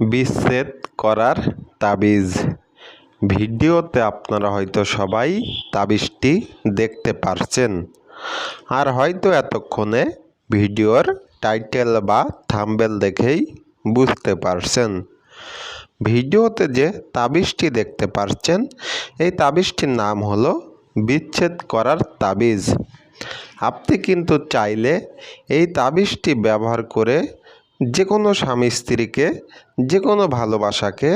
বিচ্ছেদ করার তাবিজ। ভিডিওতে আপনারা হয়তো সবাই তাবিজটি দেখতে পারছেন। আর হয়তো এতক্ষণে ভিডিওর টাইটেল বা থাম্বেল দেখেই বুঝতে পারছেন। ভিডিওতে যে তাবিজটি দেখতে পারছেন, এই তাবিজটির নাম হলো বিচ্ছেদ করার তাবিজ। আপনি কিন্তু চাইলে এই তাবিজটি ব্যবহার করে যে কোনো স্বামী স্ত্রীকে যে কোনো ভালোবাসাকে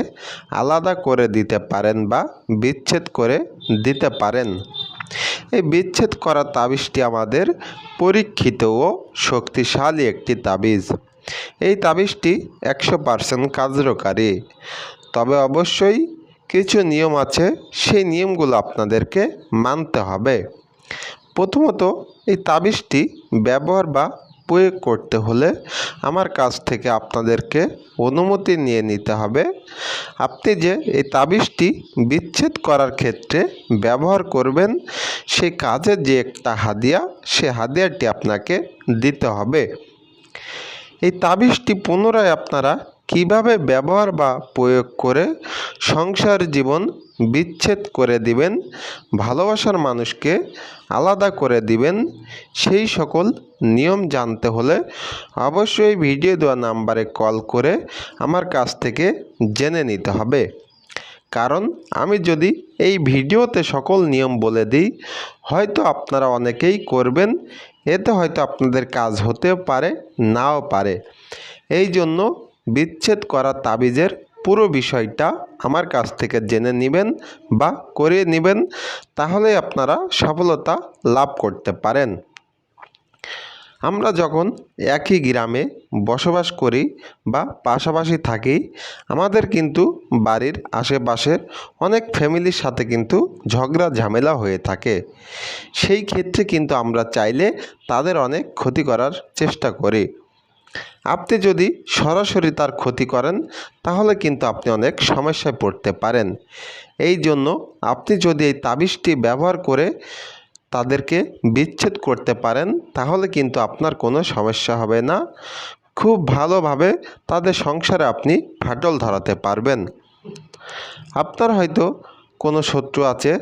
আলাদা করে দিতে পারেন বা বিচ্ছেদ করে দিতে পারেন। এই বিচ্ছেদ করা তাবিজটি আমাদের পরীক্ষিত ও শক্তিশালী একটি তাবিজ। এই তাবিজটি একশো পার্সেন্ট কার্যকারী। তবে অবশ্যই কিছু নিয়ম আছে, সেই নিয়মগুলো আপনাদেরকে মানতে হবে। প্রথমত, এই তাবিজটি ব্যবহার বা প্রয়োগ করতে হলে আমার কাছ থেকে আপনাদেরকে অনুমতি নিয়ে নিতে হবে। আপনি যে এই তাবিজটি বিচ্ছেদ করার ক্ষেত্রে ব্যবহার করবেন, সে কাজে যে একটা হাদিয়া, সে হাদিয়াটি আপনাকে দিতে হবে। এই তাবিজটি পুনরায় আপনারা কীভাবে ব্যবহার বা প্রয়োগ করে সংসার জীবন বিচ্ছেদ করে দিবেন, ভালোবাসার মানুষকে আলাদা করে দিবেন, সেই সকল নিয়ম জানতে হলে অবশ্যই ভিডিও দেওয়া নাম্বারে কল করে আমার কাছ থেকে জেনে নিতে হবে। কারণ আমি যদি এই ভিডিওতে সকল নিয়ম বলে দিই, হয়তো আপনারা অনেকেই করবেন, এতে হয়তো আপনাদের কাজ হতেও পারে, নাও পারে। এই জন্য বিচ্ছেদ করা তাবিজের পুরো বিষয়টা আমার কাছ থেকে জেনে নেবেন বা করিয়ে নেবেন তাহলে আপনারা সফলতা লাভ করতে পারেন। আমরা যখন একই গ্রামে বসবাস করি বা পাশাপাশি থাকি, আমাদের কিন্তু বাড়ির আশেপাশের অনেক ফ্যামিলির সাথে কিন্তু ঝগড়া, ঝামেলা হয়ে থাকে। সেই ক্ষেত্রে কিন্তু আমরা চাইলে তাদের অনেক ক্ষতি করার চেষ্টা করি। আপনি যদি সরাসরি তার ক্ষতি করেন, তাহলে কিন্তু আপনি অনেক সমস্যায় পড়তে পারেন। এই জন্য আপনি যদি এই তাবিজটি ব্যবহার করে তাদেরকে বিচ্ছেদ করতে পারেন, তাহলে কিন্তু আপনার কোনো সমস্যা হবে না। খুব ভালোভাবে তাদের সংসারে আপনি ফাটল ধরাতে পারবেন। আপনার হয়তো কোনো শত্রু আছে,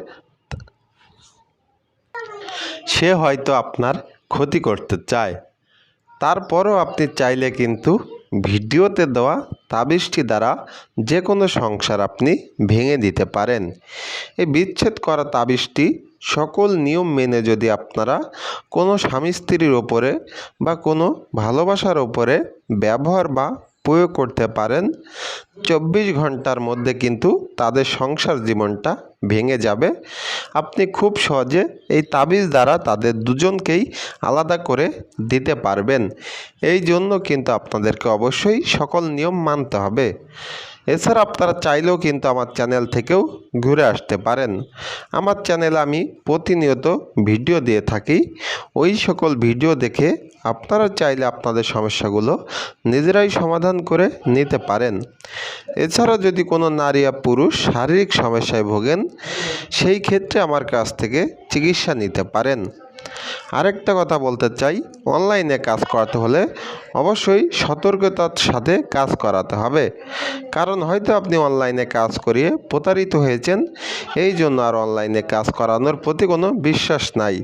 সে হয়তো আপনার ক্ষতি করতে চায়। তারপরও আপনি চাইলে কিন্তু ভিডিওতে দেওয়া তাবিজটি দ্বারা যে কোনো সংসার আপনি ভেঙে দিতে পারেন। এই বিচ্ছেদ করা তাবিজটি সকল নিয়ম মেনে যদি আপনারা কোনো স্বামী স্ত্রীর ওপরে বা কোনো ভালোবাসার ওপরে ব্যবহার বা প্রয়োগ করতে পারেন, চব্বিশ ঘণ্টার মধ্যে কিন্তু তাদের সংসার জীবনটা ভেঙে যাবে। আপনি খুব সহজে এই তাবিজ দ্বারা তাদের দুজনকেই আলাদা করে দিতে পারবেন। এই জন্য কিন্তু আপনাদেরকে অবশ্যই সকল নিয়ম মানতে হবে। এছাড়া আপনারা চাইলেও কিন্তু আমার চ্যানেল থেকেও ঘুরে আসতে পারেন। আমার চ্যানেলে আমি প্রতিনিয়ত ভিডিও দিয়ে থাকি। ওই সকল ভিডিও দেখে আপনারা চাইলে আপনাদের সমস্যাগুলো নিজেরাই সমাধান করে নিতে পারেন। এছাড়া যদি কোনো নারী বা পুরুষ শারীরিক সমস্যায় ভোগেন সেই ক্ষেত্রে আমার কাছ থেকে চিকিৎসা নিতে পারেন। আরেকটা কথা বলতে চাই, অনলাইনে কাজ করাতে হলে অবশ্যই সতর্কতার সাথে কাজ করাতে হবে। কারণ হয়তো আপনি অনলাইনে কাজ করিয়ে প্রতারিত হয়েছেন, এই জন্য আর অনলাইনে কাজ করানোর প্রতি কোনো বিশ্বাস নাই।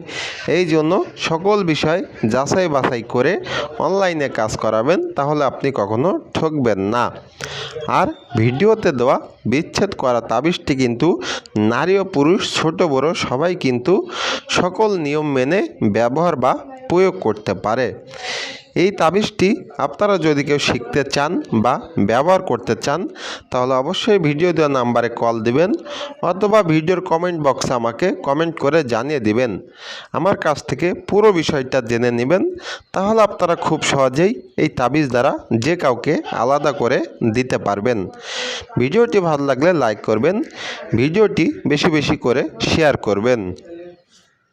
এই জন্য সকল বিষয় যাচাই বাছাই করে অনলাইনে কাজ করাবেন, তাহলে আপনি কখনো ঠকবেন না। আর ভিডিওতে দেওয়া বিচ্ছেদ করা তাবিজটি কিন্তু নারী ও পুরুষ, ছোট, বড় সবাই কিন্তু সকল নিয়ম মেনে ব্যবহার বা প্রয়োগ করতে পারে। এই তাবিজটি আপনারা যদি কেউ শিখতে চান বা ব্যবহার করতে চান, তাহলে অবশ্যই ভিডিও দেওয়া নাম্বারে কল দিবেন অথবা ভিডিওর কমেন্ট বক্সে আমাকে কমেন্ট করে জানিয়ে দিবেন। আমার কাছ থেকে পুরো বিষয়টা জেনে নেবেন, তাহলে আপনারা খুব সহজেই এই তাবিজ দ্বারা যে কাউকে আলাদা করে দিতে পারবেন। ভিডিওটি ভালো লাগলে লাইক করবেন, ভিডিওটি বেশি বেশি করে শেয়ার করবেন।